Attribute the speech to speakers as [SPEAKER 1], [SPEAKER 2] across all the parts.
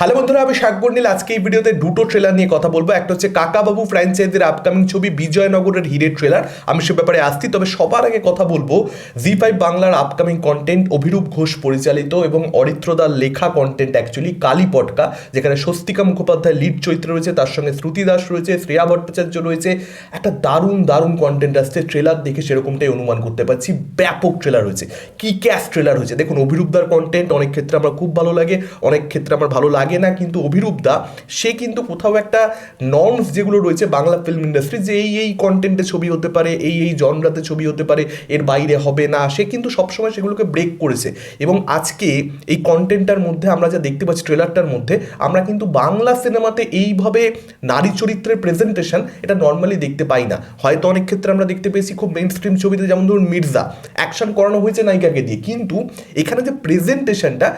[SPEAKER 1] Hello বন্ধুরা, আমি শাকবর নীল আজকে এই ভিডিওতে দুটো ট্রেলার নিয়ে কথা বলব। একটা হচ্ছে কাকাবাবু ফ্র্যাঞ্চাইজির আপকামিং ছবি বিজয়নগরের হিরের ট্রেলার আমি সে ব্যাপারে আসছি, তবে সবার আগে কথা বলব জি ফাইভ বাংলার আপকামিং কন্টেন্ট অভিরূপ ঘোষ পরিচালিত এবং অরিত্রদার লেখা কন্টেন্ট অ্যাকচুয়ালি কালী পটকা, যেখানে স্বস্তিকা মুখোপাধ্যায় লিড চরিত্র রয়েছে, তার সঙ্গে শ্রুতি দাস রয়েছে, শ্রেয়া ভট্টাচার্য রয়েছে। একটা দারুণ দারুণ কন্টেন্ট আসছে ট্রেলার দেখে সেরকমটাই অনুমান করতে পারছি। ব্যাপক ট্রেলার হয়েছে কি ক্যাশ ট্রেলার হয়েছে? দেখুন অভিরূপদার কন্টেন্ট অনেক ক্ষেত্রে আমার খুব ভালো লাগে, অনেক ক্ষেত্রে আমার ভালো লাগে। না কিন্তু অভিরূপদা সে কিন্তু কোথাও একটা নর্মস যেগুলো রয়েছে বাংলা ফিল্ম ইন্ডাস্ট্রি যে এই এই কন্টেন্টে ছবি হতে পারে, এই এই জনরাতে ছবি হতে পারে, এর বাইরে হবে না, সে কিন্তু সবসময় সেগুলোকে ব্রেক করেছে। এবং আজকে এই কন্টেন্টটার মধ্যে আমরা যা দেখতে পাচ্ছি ট্রেলারটার মধ্যে, আমরা কিন্তু বাংলা সিনেমাতে এইভাবে নারী চরিত্রের প্রেজেন্টেশন এটা নর্মালি দেখতে পাই না। হয়তো অনেক ক্ষেত্রে আমরা দেখতে পেয়েছি খুব মেন স্ট্রিম ছবিতে যেমন ধরুন মির্জা অ্যাকশন করানো হয়েছে নায়িকাকে দিয়ে। কিন্তু এখানে যে প্রেজেন্টেশনটা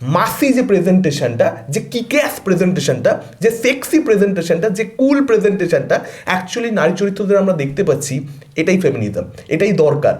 [SPEAKER 1] মাসি যে প্রেজেন্টেশনটা যে কিক্যাস প্রেজেন্টেশনটা যে সেক্সি প্রেজেন্টেশনটা যে কুল প্রেজেন্টেশনটা অ্যাকচুয়ালি নারী চরিত্রদের আমরা দেখতে পাচ্ছি, এটাই ফেমিনিজম এটাই দরকার।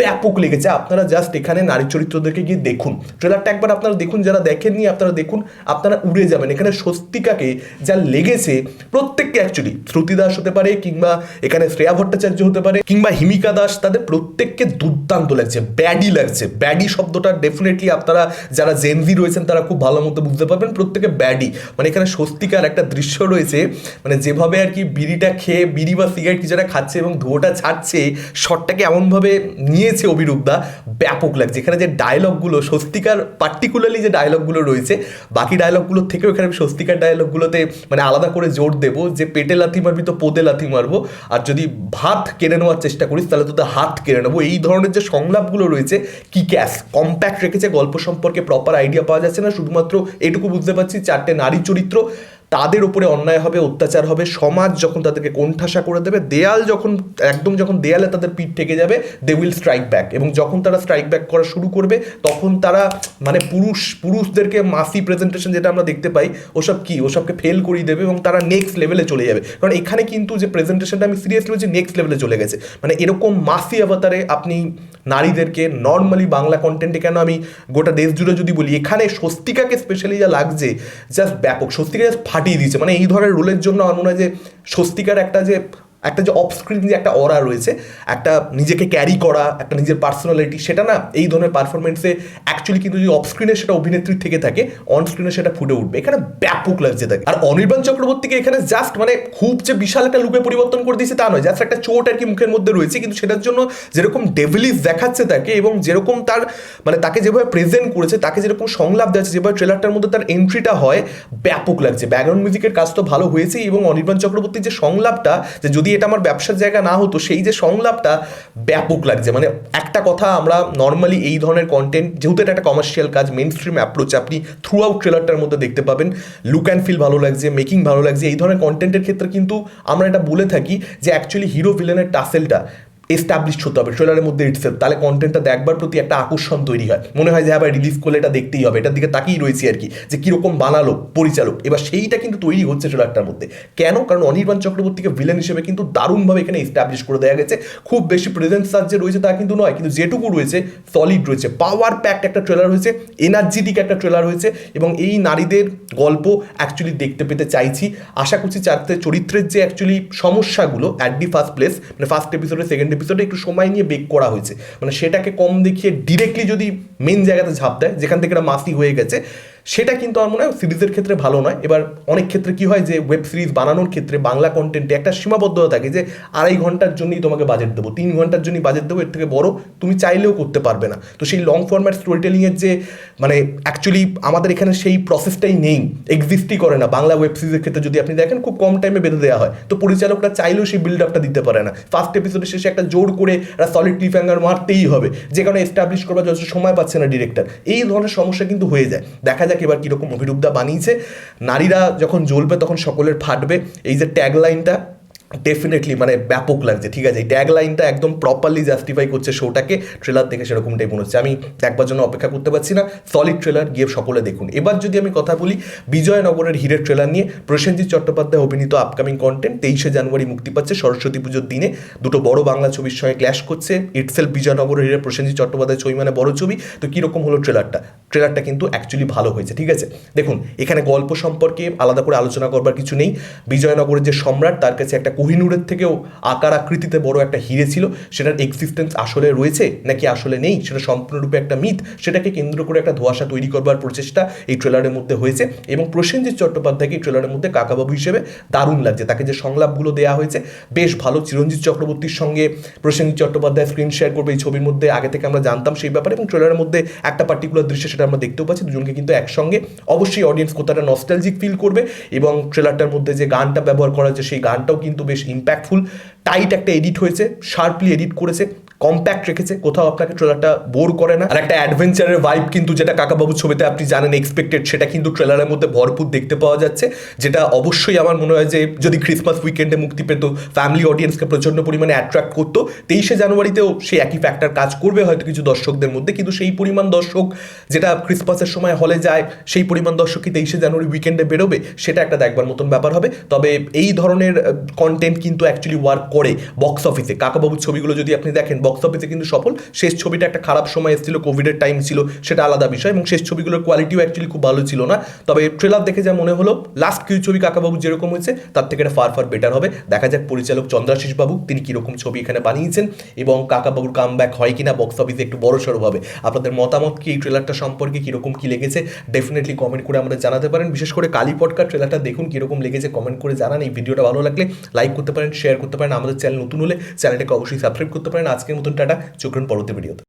[SPEAKER 1] ব্যাপক লেগেছে, আপনারা জাস্ট এখানে নারী চরিত্রদেরকে গিয়ে দেখুন। ট্রেলারটা একবার আপনারা দেখুন, যারা দেখেননি, আপনারা দেখুন, আপনারা উড়ে যাবেন। এখানে স্বস্তিকাকে যা লেগেছে, প্রত্যেককে অ্যাকচুয়ালি শ্রুতি দাস হতে পারে, কিংবা এখানে শ্রেয়া ভট্টাচার্য হতে পারে, কিংবা হিমিকা দাস, তাদের প্রত্যেককে দুর্দান্ত লাগছে, ব্যাডি লাগছে। ব্যাডি শব্দটা ডেফিনেটলি আপনারা, যারা জেনজি রয়েছেন তারা খুব ভালো মতো বুঝতে পারবেন। প্রত্যেকে ব্যাডি। মানে এখানে স্বস্তিকার একটা দৃশ্য রয়েছে। মানে যেভাবে আর কি বিড়িটা খেয়ে, বিড়ি বা সিগারেট কিছু একটা খাচ্ছে এবং ধোঁয়াটা ছাড়ছে, শটটাকে এমনভাবে নিয়েছে অভিরূপদা ব্যাপক লাগছে। এখানে যে ডায়লগগুলো স্বস্তিকার পার্টিকুলারলি যে ডায়লগগুলো রয়েছে, বাকি ডায়লগগুলোর থেকেও এখানে আমি স্বস্তিকার ডায়লগগুলোতে মানে আলাদা করে জোর দেবো যে পেটে লাথি মারবি তো পোদে লাথি মারবো। আর যদি ভাত কেড়ে নেওয়ার চেষ্টা করিস, তাহলে তোদের হাত কেড়ে নেব। এই ধরনের যে সংলাপগুলো রয়েছে কি ক্যাশ কম্প্যাক্ট রেখেছে গল্প সম্পর্কে প্রপার আইডিয়া পাওয়া যাচ্ছে না। শুধুমাত্র এটুকু বুঝতে পারছি চারটে নারী চরিত্র। তাদের উপরে অন্যায় হবে, অত্যাচার হবে, সমাজ যখন তাদেরকে কোণঠাসা করে দেবে, দেয়াল যখন, একদম যখন দেয়ালে তাদের পিঠ থেকে যাবে দে উইল স্ট্রাইক ব্যাক এবং যখন তারা স্ট্রাইক ব্যাক করা শুরু করবে, তখন তারা মানে পুরুষ, পুরুষদেরকে মাসি প্রেজেন্টেশন যেটা আমরা দেখতে পাই, ওসব কি? ওসবকে ফেল করিয়ে দেবে এবং তারা নেক্সট লেভেলে চলে যাবে। কারণ এখানে কিন্তু যে প্রেজেন্টেশনটা আমি সিরিয়াসলি বলছি নেক্সট লেভেলে চলে গেছে। মানে এরকম মাসি অবতারে আপনি নারীদেরকে নর্মালি বাংলা কন্টেন্টে কেন আমি গোটা দেশ জুড়ে যদি বলি, এখানে স্বস্তিকাকে স্পেশালি যা লাগছে জাস্ট ব্যাপক। স্বস্তিকা জাস্ট ফাটিয়ে দিয়েছে। মানে এই ধরনের রোলের জন্য আমার মনে হয় যে স্বস্তিকার একটা যে একটা যে অফ স্ক্রিন যে একটা অরা রয়েছে, একটা নিজেকে ক্যারি করা, একটা নিজের পার্সোনালিটি সেটা না এই ধরনের পারফরমেন্সে অ্যাকচুয়ালি কিন্তু যদি অফ স্ক্রিনে সেটা অভিনেত্রীর থেকে থাকে অন স্ক্রিনে সেটা ফুটে উঠবে। এখানে ব্যাপক লাগছে তাকে আর অনির্বাণ চক্রবর্তীকে এখানে জাস্ট মানে খুব যে বিশাল একটা লুকে পরিবর্তন করে দিয়েছে তা নয় জাস্ট একটা চোট আর কি মুখের মধ্যে রয়েছে, কিন্তু সেটার জন্য যেরকম ডেভিলিস দেখাচ্ছে তাকে এবং যেরকম তার মানে তাকে যেভাবে প্রেজেন্ট করেছে, তাকে যেরকম সংলাপ দেওয়া যেভাবে ট্রেলারটার মধ্যে তার এন্ট্রিটা হয়, ব্যাপক লাগছে। ব্যাকগ্রাউন্ড মিউজিকের কাজ তো ভালো হয়েছেই এবং অনির্বাণ চক্রবর্তীর যে সংলাপটা, যে যদি এটা আমার ব্যবসার জায়গা না হতো, সেই যে সংলাপটা ব্যাপক লাগছে। মানে একটা কথা আমরা নর্মালি এই ধরনের কন্টেন্ট যেহেতু এটা একটা কমার্শিয়াল কাজ মেন স্ট্রিম অ্যাপ্রোচ আপনি থ্রু আউট ট্রেলারটার মধ্যে দেখতে পাবেন লুক অ্যান্ড ফিল ভালো লাগছে মেকিং ভালো লাগছে, এই ধরনের কন্টেন্টের ক্ষেত্রে কিন্তু আমরা এটা বলে থাকি যে অ্যাকচুয়ালি হিরো ভিলেনের টাসেলটা। এস্টাবলিশ হতে হবে ট্রেলারের মধ্যে ইটসেল তাহলে কন্টেন্টটা দেখবার প্রতি একটা আকর্ষণ তৈরি হয়। মনে হয় যে হ্যাঁ রিলিজ করলে এটা দেখতেই হবে। এটার দিকে তাকিয়ে রয়েছি আর কি, যে কীরকম বানালো, পরিচালক। এবার সেইটা কিন্তু তৈরি হচ্ছে ট্রেলারটার মধ্যে। কেন? কারণ অনির্বাণ চক্রবর্তীকে ভিলেন হিসেবে কিন্তু দারুণভাবে এখানে এস্টাবলিশ করে দেওয়া গেছে। খুব বেশি প্রেজেন্স তার যে রয়েছে তা কিন্তু নয়, কিন্তু যেটুকু রয়েছে সলিড রয়েছে। পাওয়ার প্যাকড একটা ট্রেলার হয়েছে এনার্জেটিক একটা ট্রেলার হয়েছে, এবং এই নারীদের গল্প অ্যাকচুয়ালি দেখতে পেতে চাইছি। আশা করছি চারটে চরিত্রের যে অ্যাকচুয়ালি সমস্যাগুলো অ্যাট দি ফার্স্ট প্লেস মানে ফার্স্ট এপিসোডে সেকেন্ড এপিসোডে একটু সময় নিয়ে বেক করা হয়েছে। মানে সেটাকে কম দেখিয়ে ডিরেক্টলি যদি মেন জায়গাতে ঝাঁপ দেয়, যেখান থেকে এটা মাসি হয়ে গেছে সেটা কিন্তু আমার মনে হয় সিরিজের ক্ষেত্রে ভালো নয়। এবার অনেক ক্ষেত্রে কি হয় যে ওয়েব সিরিজ বানানোর ক্ষেত্রে বাংলা কন্টেন্টে একটা সীমাবদ্ধতা থাকে যে আড়াই ঘণ্টার জন্যই তোমাকে বাজেট দেবো, তিন ঘণ্টার জন্যই বাজেট দেবো, এর থেকে বড় তুমি চাইলেও করতে পারবে না। তো সেই লং ফর্ম্যাট স্টোরি টেলিংয়ের যে মানে অ্যাকচুয়ালি আমাদের এখানে সেই প্রসেসটাই নেই এক্সিস্টই করে না। বাংলা ওয়েব সিরিজের ক্ষেত্রে যদি আপনি দেখেন, খুব কম টাইমে বেঁধে দেওয়া হয়। তো পরিচালকরা চাইলেও সেই বিল্ড আপটা দিতে পারে না। ফার্স্ট এপিসোডের শেষে একটা জোর করে একটা সলিড ক্লিফ হ্যাঙ্গার মারতেই হবে। যে কারণে এস্টাবলিশ করবার যথেষ্ট সময় পাচ্ছে না ডিরেক্টর এই ধরনের সমস্যা কিন্তু হয়ে যায়। দেখা যাক এবার কীরকম অভিরূপদা বানিয়েছে। নারীরা যখন জ্বলবে তখন সকলের ফাটবে। এই যে ট্যাগলাইনটা ডেফিনেটলি মানে ব্যাপক লাগছে, ঠিক আছে? এই ট্যাগ লাইনটা একদম প্রপারলি জাস্টিফাই করছে শোটাকে ট্রেলার দেখে সেরকমটাই মনে হচ্ছে। আমি দেখবার জন্য অপেক্ষা করতে পারছি না সলিড ট্রেলার গিয়ে সকলে দেখুন। এবার যদি আমি কথা বলি বিজয়নগরের হিরের ট্রেলার নিয়ে, প্রসেনজিৎ চট্টোপাধ্যায় অভিনীত আপকামিং কন্টেন্ট তেইশে জানুয়ারি মুক্তি পাচ্ছে সরস্বতী পুজোর দিনে। দুটো বড় বাংলা ছবির সঙ্গে ক্ল্যাশ করছে ইটসেলফ বিজয়নগরের হিরে প্রসেনজিৎ চট্টোপাধ্যায় ছবি মানে বড় ছবি। তো কীরকম হলো ট্রেলারটা ট্রেলারটা কিন্তু অ্যাকচুয়ালি ভালো হয়েছে, ঠিক আছে? দেখুন, এখানে গল্প সম্পর্কে আলাদা করে আলোচনা করবার কিছু নেই। বিজয়নগরের যে সম্রাট, তার কাছে একটা কোহিনুরের থেকেও আকার আকৃতিতে বড় একটা হিরে ছিল, সেটার এক্সিস্টেন্স আসলে রয়েছে নাকি আসলে নেই? সেটা সম্পূর্ণরূপে একটা মিথ সেটাকে কেন্দ্র করে একটা ধোয়াশা তৈরি করবার প্রচেষ্টা এই ট্রেলারের মধ্যে হয়েছে এবং প্রসেনজিৎ চট্টোপাধ্যায়কে এই ট্রেলারের মধ্যে কাকাবাবু হিসেবে দারুণ লাগছে। তাকে যে সংলাপগুলো দেওয়া হয়েছে, বেশ ভালো। চিরঞ্জিত চক্রবর্তীর সঙ্গে প্রসেনজিৎ চট্টোপাধ্যায় স্ক্রিন শেয়ার করবে এই ছবির মধ্যে, আগে থেকে আমরা জানতাম সেই ব্যাপারে এবং ট্রেলারের মধ্যে একটা পার্টিকুলার দৃশ্য সেটা আমরা দেখতেও পাচ্ছি। দুজনকে কিন্তু একসঙ্গে অবশ্যই অডিয়েন্স কোথাটা নস্টালজিক ফিল করবে এবং ট্রেলারটার মধ্যে যে গানটা ব্যবহার করা হয়েছে, সেই গানটাও কিন্তু বেশ ইম্প্যাক্টফুল টাইট একটা এডিট হয়েছে শার্পলি এডিট করেছে। কম্প্যাক্ট রেখেছে, কোথাও আপনাকে ট্রেলারটা বোর করে না। আর একটা অ্যাডভেঞ্চারের ভাইব কিন্তু যেটা কাকাবাবু ছবিতে আপনি জানেন এক্সপেক্টেড সেটা কিন্তু ট্রেলারের মধ্যে ভরপুর দেখতে পাওয়া যাচ্ছে। যেটা অবশ্যই আমার মনে হয় যে, যদি ক্রিসমাস উইকেন্ডে মুক্তি পেত ফ্যামিলি অডিয়েন্সকে প্রচণ্ড পরিমাণে অ্যাট্রাক্ট করতো, তেইশে জানুয়ারিতেও সেই একই ফ্যাক্টর কাজ করবে হয়তো কিছু দর্শকদের মধ্যে, কিন্তু সেই পরিমাণ দর্শক যেটা ক্রিসমাসের সময় হলে যায়, সেই পরিমাণ দর্শক কি তেইশে জানুয়ারি উইকেন্ডে বেরোবে? সেটা একটা দেখবার মতন ব্যাপার হবে। তবে এই ধরনের কন্টেন্ট কিন্তু অ্যাকচুয়ালি ওয়ার্ক করে বক্স অফিসে কাকাবাবুর ছবিগুলো যদি আপনি দেখেন বক্স অফিসে কিন্তু সফল। শেষ ছবিটা একটা খারাপ সময় এসেছিল কোভিডের টাইম ছিল, সেটা আলাদা বিষয় এবং শেষ ছবিগুলোর কোয়ালিটিও অ্যাকচুয়ালি খুব ভালো ছিল না। তবে ট্রেলার দেখে যা মনে হলো লাস্ট কিছু ছবি কাকাবাবু যেরকম হয়েছে, তার থেকে এটা ফার ফার বেটার হবে। দেখা যাক পরিচালক চন্দ্রাশিস বাবু, তিনি কীরকম ছবি এখানে বানিয়েছেন এবং কাকাবাবুর কাম ব্যাক হয় কিনা বক্স অফিসে একটু বড় সড়ো হবে আপনাদের মতামত কি এই ট্রেলারটা সম্পর্কে, কীরকম কী লেগেছে? ডেফিনেটলি কমেন্ট করে আমাদের জানাতে পারেন। বিশেষ করে কালী পটকার ট্রেলারটা দেখুন, কীরকম লেগেছে কমেন্ট করে জানান। এই ভিডিওটা ভালো লাগলে লাইক করতে পারেন শেয়ার করতে পারেন। আমাদের চ্যানেল নতুন হলে চ্যানেলটাকে অবশ্যই সাবস্ক্রাইব করতে পারেন। আজকের মতন টাটা চোখেন পরবর্তী ভিডিওতে।